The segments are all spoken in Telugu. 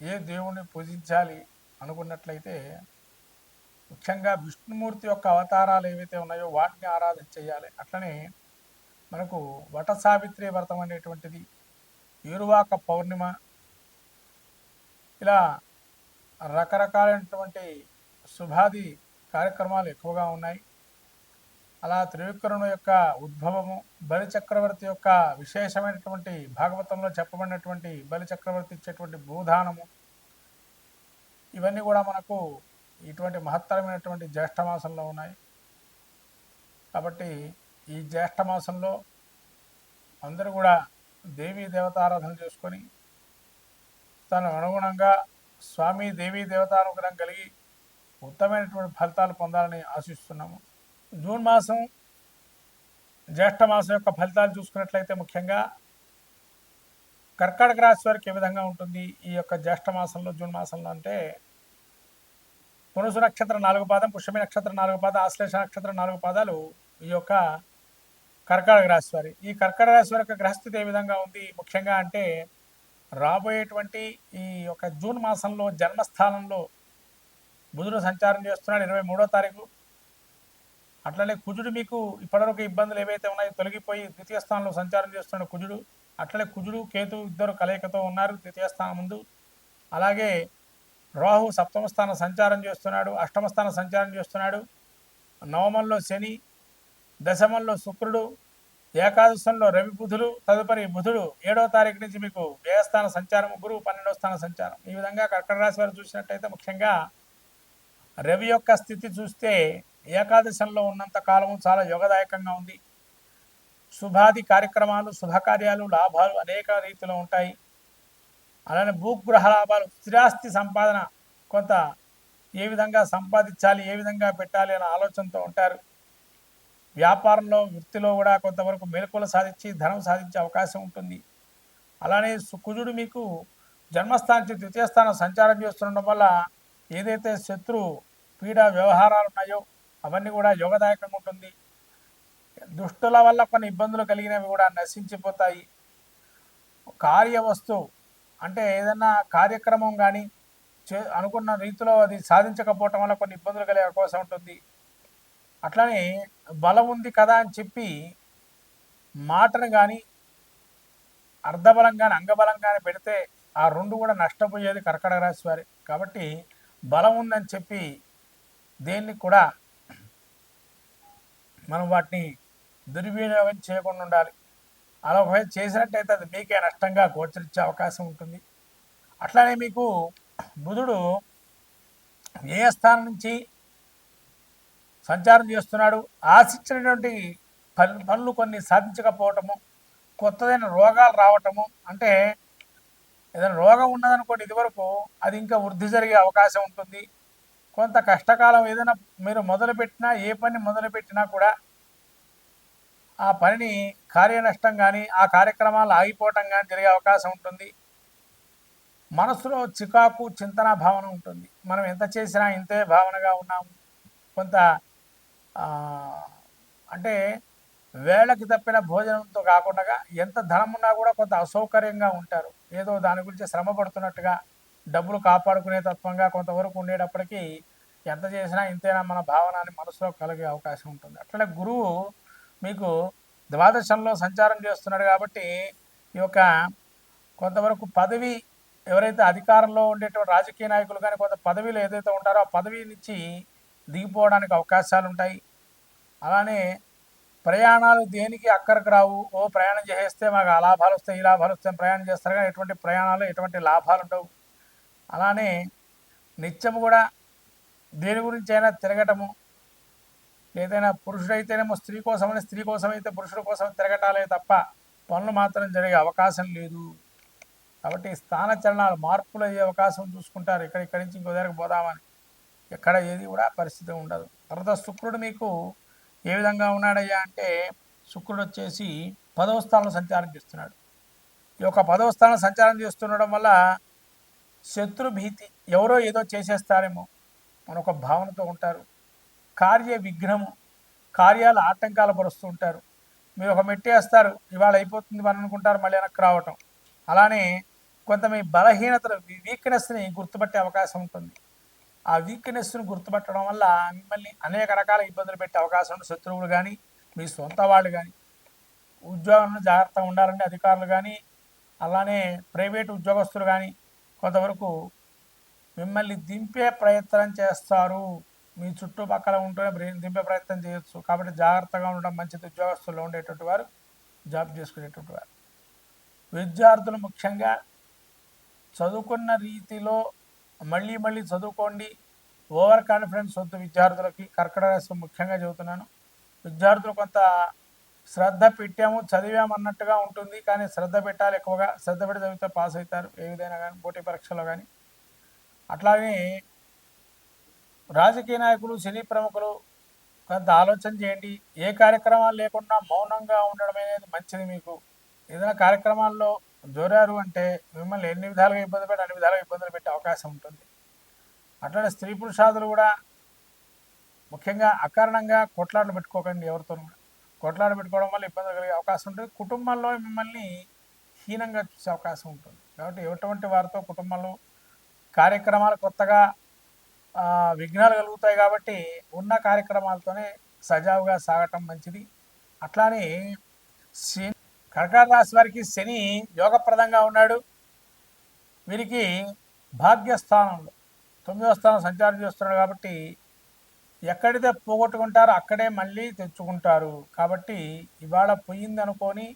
ఏ దేవుణ్ణి పూజించాలి అనుకున్నట్లయితే ముఖ్యంగా విష్ణుమూర్తి యొక్క అవతారాలు ఏవైతే ఉన్నాయో వాటిని ఆరాధన చేయాలి. అట్లనే మనకు వట సావిత్రి వ్రతం అనేటువంటిది ఏరువాక పౌర్ణిమ ఇలా రకరకాలైనటువంటి శుభాది కార్యక్రమాలు ఎక్కువగా ఉన్నాయి. అలా త్రివిక్రముడు యొక్క ఉద్భవము బలి చక్రవర్తి యొక్క విశేషమైనటువంటి భాగవతంలో చెప్పబడినటువంటి బలి చక్రవర్తి ఇచ్చేటువంటి భూదానము ఇవన్నీ కూడా మనకు ఇటువంటి మహత్తరమైనటువంటి జ్యేష్ఠమాసంలో ఉన్నాయి. కాబట్టి ఈ జ్యేష్ఠమాసంలో అందరూ కూడా దేవీ దేవతారాధన చేసుకొని తను అనుగుణంగా స్వామి దేవీ దేవతానుగ్రహం కలిగి ఉత్తమైనటువంటి ఫలితాలు పొందాలని ఆశిస్తున్నాము. జూన్ మాసం జ్యేష్ఠ మాసం యొక్క ఫలితాలు చూసుకున్నట్లయితే ముఖ్యంగా కర్కాటక రాశి వారికి ఏ విధంగా ఉంటుంది? ఈ యొక్క జ్యేష్ఠ మాసంలో జూన్ మాసంలో అంటే పునసు నక్షత్రం నాలుగు పాదం పుష్యమి నక్షత్రం నాలుగు పాదం ఆశ్లేష నక్షత్రం నాలుగు పాదాలు ఈ యొక్క కర్కాటక రాశి వారి. ఈ కర్కాటక రాశి వారి యొక్క గ్రహస్థితి ఏ విధంగా ఉంది? ముఖ్యంగా అంటే రాబోయేటువంటి ఈ యొక్క జూన్ మాసంలో జన్మస్థానంలో బుధుడు సంచారం చేస్తున్నాడు ఇరవై మూడో తారీఖు. అట్లనే కుజుడు మీకు ఇప్పటివరకు ఇబ్బందులు ఏవైతే ఉన్నాయో తొలగిపోయి ద్వితీయ స్థానంలో సంచారం చేస్తున్న కుజుడు. అట్లనే కుజుడు కేతు ఇద్దరు కలయికతో ఉన్నారు ద్వితీయ స్థానం ముందు. అలాగే రాహు సప్తమ స్థానం సంచారం చేస్తున్నాడు అష్టమ స్థానం సంచారం చేస్తున్నాడు. నవమంలో శని దశమంలో శుక్రుడు ఏకాదశంలో రవి బుధుడు తదుపరి బుధుడు. ఏడో తారీఖు నుంచి మీకు వ్యయస్థాన సంచారం గురువు పన్నెండో స్థాన సంచారం. ఈ విధంగా కర్కట రాశి వారు చూసినట్టయితే ముఖ్యంగా రవి యొక్క స్థితి చూస్తే ఏకాదశంలో ఉన్నంత కాలము చాలా యోగదాయకంగా ఉంది. శుభాది కార్యక్రమాలు శుభకార్యాలు లాభాలు అనేక రీతిలో ఉంటాయి. అలానే భూగ్రహ లాభాలు స్థిరాస్తి సంపాదన కొంత ఏ విధంగా సంపాదించాలి ఏ విధంగా పెట్టాలి అనే ఆలోచనతో ఉంటారు. వ్యాపారంలో వృత్తిలో కూడా కొంతవరకు మేలుకలు సాధించి ధనం సాధించే అవకాశం ఉంటుంది. అలానే కుజుడు మీకు జన్మస్థానం ద్వితీయ స్థానం సంచారం చేస్తుండడం వల్ల ఏదైతే శత్రు పీడ వ్యవహారాలు ఉన్నాయో అవన్నీ కూడా యోగదాయకంగా ఉంటుంది. దుష్టుల వల్ల కొన్ని ఇబ్బందులు కలిగినవి కూడా నశించిపోతాయి. కార్యవస్తు అంటే ఏదైనా కార్యక్రమం కానీ చే అనుకున్న రీతిలో అది సాధించకపోవటం వల్ల కొన్ని ఇబ్బందులు కలిగే అవకాశం ఉంటుంది. అట్లానే బలం ఉంది కదా అని చెప్పి మాటను కానీ అర్ధబలం కానీ అంగబలం కానీ పెడితే ఆ రెండు కూడా నష్టపోయేది కర్కటక రాశి వారి. కాబట్టి బలం ఉందని చెప్పి దేన్ని కూడా మనం వాటిని దుర్వినియోగం చేయకుండా ఉండాలి. అలా ఒకవేళ చేసినట్టయితే అది మీకే నష్టంగా గోచరించే అవకాశం ఉంటుంది. అట్లానే మీకు బుధుడు ఏ స్థానం నుంచి సంచారం చేస్తున్నాడు ఆశించినటువంటి పనులు పనులు కొన్ని సాధించకపోవటము కొత్తదైన రోగాలు రావటము అంటే ఏదైనా రోగం ఉన్నదనుకోండి ఇదివరకు అది ఇంకా వృద్ధి జరిగే అవకాశం ఉంటుంది. కొంత కష్టకాలం ఏదైనా మీరు మొదలుపెట్టినా ఏ పని మొదలుపెట్టినా కూడా ఆ పనిని కార్యనష్టం కానీ ఆ కార్యక్రమాలు ఆగిపోవటం కానీ జరిగే అవకాశం ఉంటుంది. మనసులో చికాకు చింతన భావన ఉంటుంది. మనం ఎంత చేసినా ఇంతే భావనగా ఉన్నాము. కొంత అంటే వేళకి తప్పిన భోజనంతో కాకుండా ఎంత ధనం ఉన్నా కూడా కొంత అసౌకర్యంగా ఉంటారు. ఏదో దాని గురించి శ్రమ పడుతున్నట్టుగా డబ్బులు కాపాడుకునే తత్వంగా కొంతవరకు ఉండేటప్పటికీ ఎంత చేసినా ఇంతేనా మన భావనాన్ని మనసులో కలిగే అవకాశం ఉంటుంది. అట్లనే గురువు మీకు ద్వాదశంలో సంచారం చేస్తున్నాడు కాబట్టి ఈ యొక్క కొంతవరకు పదవి ఎవరైతే అధికారంలో ఉండేటువంటి రాజకీయ నాయకులు కానీ కొంత పదవిలో ఏదైతే ఉంటారో ఆ పదవి నుంచి దిగిపోవడానికి అవకాశాలు ఉంటాయి. అలానే ప్రయాణాలు దేనికి అక్కడికి రావు? ఓ ప్రయాణం చేస్తే మాకు ఆ లాభాలు వస్తాయి ఈ లాభాలు వస్తాయి ప్రయాణం చేస్తారు కానీ ఎటువంటి ప్రయాణాలు ఎటువంటి లాభాలు ఉండవు. అలానే నిత్యం కూడా దేని గురించి అయినా తిరగటము ఏదైనా పురుషుడైతేనేమో స్త్రీ కోసమని స్త్రీ కోసం అయితే పురుషుడు కోసం తిరగటాలే తప్ప పనులు మాత్రం జరిగే అవకాశం లేదు. కాబట్టి స్థాన చలనాలు మార్పులు అయ్యే అవకాశం చూసుకుంటారు. ఇక్కడ ఇక్కడి నుంచి ఇంకో దగ్గరకు పోదామని. ఎక్కడ ఏది కూడా పరిస్థితి ఉండదు. తర్వాత శుక్రుడు మీకు ఏ విధంగా ఉన్నాడయ్యా అంటే శుక్రుడు వచ్చేసి పదవ స్థానంలో సంచారం చేస్తున్నాడు. ఈ యొక్క పదవ స్థానం సంచారం చేస్తుండడం వల్ల శత్రుభీతి ఎవరో ఏదో చేసేస్తారేమో మన ఒక భావనతో ఉంటారు. కార్య విఘ్నము కార్యాలు ఆటంకాలు పరుస్తూ ఉంటారు. మీరు ఒక మెట్టి వేస్తారు ఇవాళ అయిపోతుంది అని అనుకుంటారు మళ్ళీ వెనక్కి రావటం. అలానే కొంత మీ బలహీనతలు వీక్నెస్ని గుర్తుపట్టే అవకాశం ఉంటుంది. ఆ వీక్నెస్ను గుర్తుపట్టడం వల్ల మిమ్మల్ని అనేక రకాల ఇబ్బందులు పెట్టే అవకాశం ఉంది శత్రువులు కానీ మీ సొంత వాళ్ళు కానీ ఉద్యోగంలో జాగ్రత్తగా ఉండాలంటే అధికారులు కానీ అలానే ప్రైవేట్ ఉద్యోగస్తులు కానీ కొంతవరకు మిమ్మల్ని దింపే ప్రయత్నం చేస్తారు. మీ చుట్టుపక్కల ఉంటూనే బ్రెయిన్ దింపే ప్రయత్నం చేయొచ్చు. కాబట్టి జాగ్రత్తగా ఉండడం మంచిది. ఉద్యోగస్తుల్లో ఉండేటువంటి వారు జాబ్ చేసుకునేటువంటి వారు. విద్యార్థులు ముఖ్యంగా చదువుకున్న రీతిలో మళ్ళీ మళ్ళీ చదువుకోండి. ఓవర్ కాన్ఫిడెన్స్ వద్దు విద్యార్థులకి. కర్కట రాశి ముఖ్యంగా చదువుతున్నాను విద్యార్థులు కొంత శ్రద్ధ పెట్టాము చదివాము అన్నట్టుగా ఉంటుంది. కానీ శ్రద్ధ పెట్టాలి ఎక్కువగా. శ్రద్ధ పెట్టి చదివితే పాస్ అవుతారు. ఏ విధంగా కానీ పోటీ పరీక్షలో కానీ అట్లాగే రాజకీయ నాయకులు సినీ ప్రముఖులు కొంత ఆలోచన చేయండి. ఏ కార్యక్రమాలు లేకుండా మౌనంగా ఉండడం అనేది మంచిది మీకు. ఏదైనా కార్యక్రమాల్లో జోరారు అంటే మిమ్మల్ని ఎన్ని విధాలుగా ఇబ్బంది పెట్టి అన్ని విధాలుగా ఇబ్బందులు పెట్టే అవకాశం ఉంటుంది. అట్లానే స్త్రీ పురుషాదులు కూడా ముఖ్యంగా అకారణంగా కొట్లాటలు పెట్టుకోకండి ఎవరితో కొట్లాడ పెట్టుకోవడం వల్ల ఇబ్బంది కలిగే అవకాశం ఉంటుంది. కుటుంబంలో మిమ్మల్ని హీనంగా చూసే అవకాశం ఉంటుంది. కాబట్టి ఎటువంటి వారితో కుటుంబంలో కార్యక్రమాలు కొత్తగా విఘ్నాలు కలుగుతాయి కాబట్టి ఉన్న కార్యక్రమాలతోనే సజావుగా సాగటం మంచిది. అట్లానే శని కర్కాట రాశి వారికి శని యోగప్రదంగా ఉన్నాడు. వీరికి భాగ్యస్థానంలో తొమ్మిదో స్థానం సంచారం చేస్తున్నాడు కాబట్టి ఎక్కడైతే పోగొట్టుకుంటారో అక్కడే మళ్ళీ తెచ్చుకుంటారు. కాబట్టి ఇవాళ పోయింది అనుకొని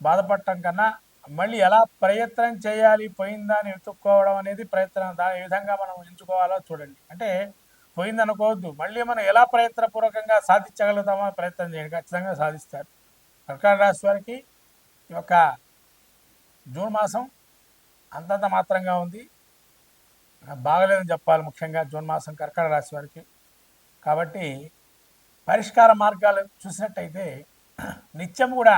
బాధపడటం కన్నా మళ్ళీ ఎలా ప్రయత్నం చేయాలి పోయిందా అని వెతుక్కోవడం అనేది ప్రయత్నం దాని ఏ విధంగా మనం ఎంచుకోవాలో చూడండి. అంటే పోయింది అనుకోవద్దు మళ్ళీ మనం ఎలా ప్రయత్నపూర్వకంగా సాధించగలుగుతామో ప్రయత్నం చేయండి. ఖచ్చితంగా సాధిస్తారు. కర్కాటక రాశి వారికి ఈ యొక్క జూన్ మాసం అంతంత మాత్రంగా ఉంది. బాగలేదని చెప్పాలి ముఖ్యంగా జూన్ మాసం కర్కాటక రాశి వారికి. కాబట్టి పరిష్కార మార్గాలు చూసినట్టయితే నిత్యం కూడా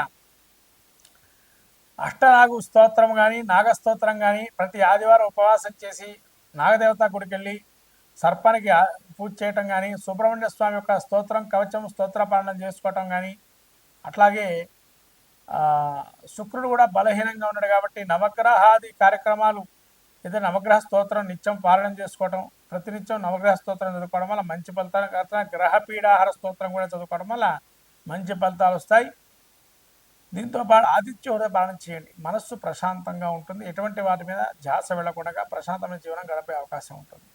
అష్టనాగు స్తోత్రం కానీ నాగస్తోత్రం కానీ ప్రతి ఆదివారం ఉపవాసం చేసి నాగదేవత గుడికి వెళ్ళి సర్పానికి పూజ చేయటం కానీ సుబ్రహ్మణ్య స్వామి యొక్క స్తోత్రం కవచం స్తోత్రపాలనం చేసుకోవటం కానీ అట్లాగే శుక్రుడు కూడా బలహీనంగా ఉన్నాడు కాబట్టి నవగ్రహాది కార్యక్రమాలు ఇది నవగ్రహ స్తోత్రం నిత్యం పాలన చేసుకోవటం ప్రతినిత్యం నవగ్రహ స్తోత్రం చదువుకోవడం వల్ల మంచి ఫలితాలు గ్రహ పీడాహార స్తోత్రం కూడా చదువుకోవడం వల్ల మంచి ఫలితాలు వస్తాయి. దీంతో పాటు ఆదిత్య హృదయ పాలన చేయండి. మనస్సు ప్రశాంతంగా ఉంటుంది. ఎటువంటి వాటి మీద ధ్యాస వెళ్ళకుండా ప్రశాంతమైన జీవనం గడిపే అవకాశం ఉంటుంది.